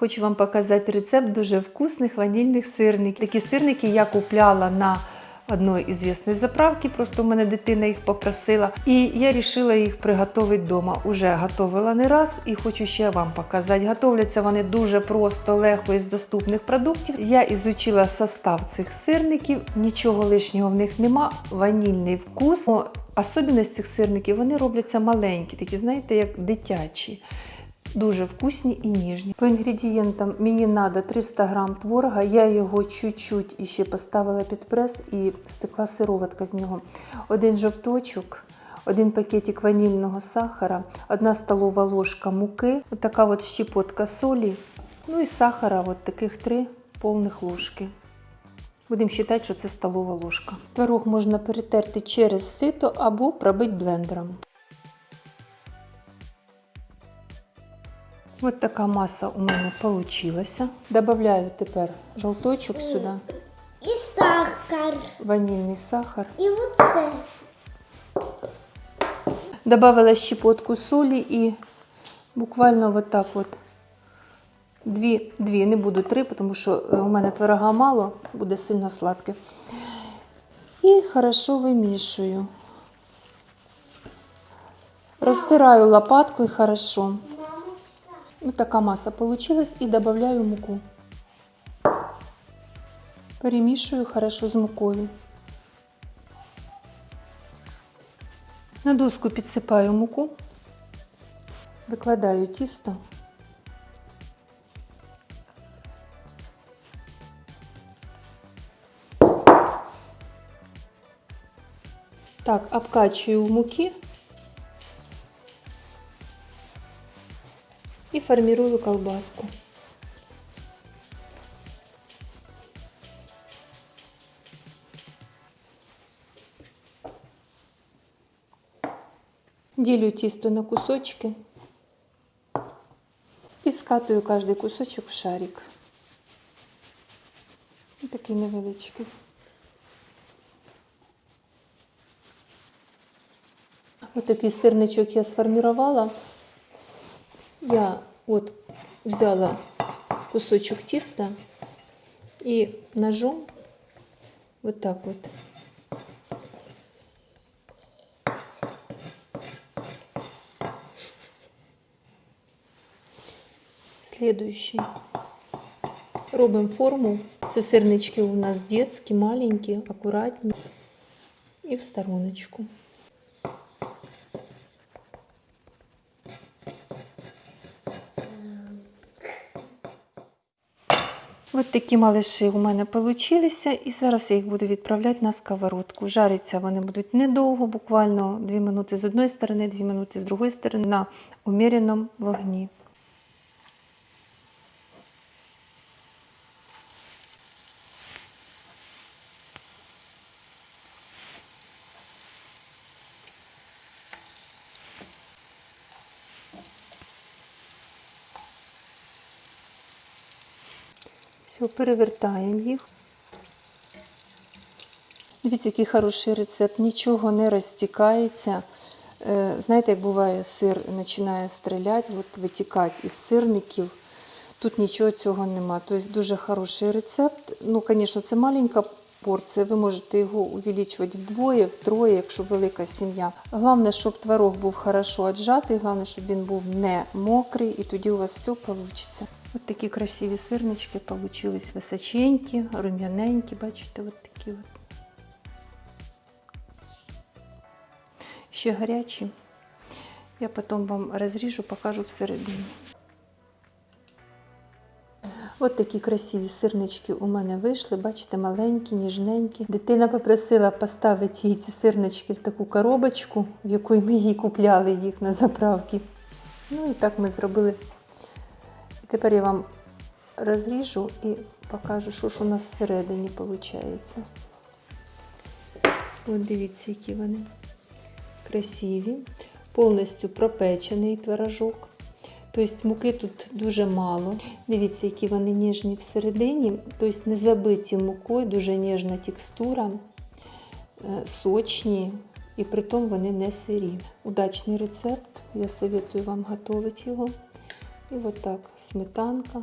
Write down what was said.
Хочу вам показати рецепт дуже вкусних ванільних сирників. Такі сирники я купляла на одної ізвісної заправки, просто в мене дитина їх попросила. І я вирішила їх приготувати вдома. Уже готувала не раз і хочу ще вам показати. Готовляться вони дуже просто, легко із доступних продуктів. Я ізучила состав цих сирників, нічого лишнього в них нема, ванільний вкус. Особливість цих сирників вони робляться маленькі, такі, знаєте, як дитячі. Дуже вкусні і ніжні. По інгредієнтам мені треба 300 г творога. Я його чуть-чуть іще поставила під прес і стекла сироватка з нього. Один жовточок, один пакетик ванільного сахара, одна столова ложка муки, така от щепотка солі, ну і сахара, от таких три повних ложки. Будемо вважати, що це столова ложка. Творог можна перетерти через сито або пробити блендером. Ось така маса у мене вийшла. Добавляю тепер жовточок сюди, І сахар. ванільний сахар. І оце. Добавила щепотку солі і буквально вот так от. Дві, дві, не буду три, тому що е, у мене творога мало, буде сильно сладке. І хорошо вимішую. Розтираю лопаткою хорошо. Ось така маса получилась і додаю муку. Перемішую хорошо з мукою. На доску підсипаю муку, викладаю тісто. Так, обкачую в муки и формирую колбаску. Делю тісто на кусочки і скатую кожний кусочок в шарик. Ось Такий невеличкий. Ось такий сирничок я сформувала. Я от взяла кусочок тіста і ножом вот так вот Следующий. Робимо форму. Це сирнички у нас детські, маленькі, акуратні. І в стороночку. Ось такі малиші у мене получилися, і зараз я їх буду відправляти на сковородку. Жариться вони будуть недовго, буквально 2 минути з одної сторони, 2 минути з другої сторони на уміреному вогні. Все, перевертаємо їх. Дивіться, який хороший рецепт, нічого не розтікається. Е, Знаєте, як буває, сир починає стріляти, от витікати із сирників. Тут нічого цього нема. Тобто дуже хороший рецепт. Ну, звісно, це маленька порція. Ви можете його увеличувати вдвоє, втроє, якщо велика сім'я. Головне, щоб творог був хорошо віджатий, головне, щоб він був не мокрий, і тоді у вас все вийде. Ось такі красиві сирнички получились височенькі, рум'яненькі, бачите, от такі от. Ще гарячі. Я потім вам розріжу, покажу всередині. От такі красиві сирнички у мене вийшли, бачите, маленькі, ніжненькі. Дитина попросила поставити їй ці сирнички в таку коробочку, в яку ми їй купляли їх на заправці. Ну і так ми зробили. Тепер я вам розріжу і покажу, що ж у нас всередині виходить. От дивіться, які вони красиві, повністю пропечений творожок. Тобто муки тут дуже мало. Дивіться, які вони ніжні всередині, тобто не забиті мукою, дуже ніжна текстура, е, сочні і при тому вони не сирі. Удачний рецепт, я советую вам готувати його. І отак сметанка,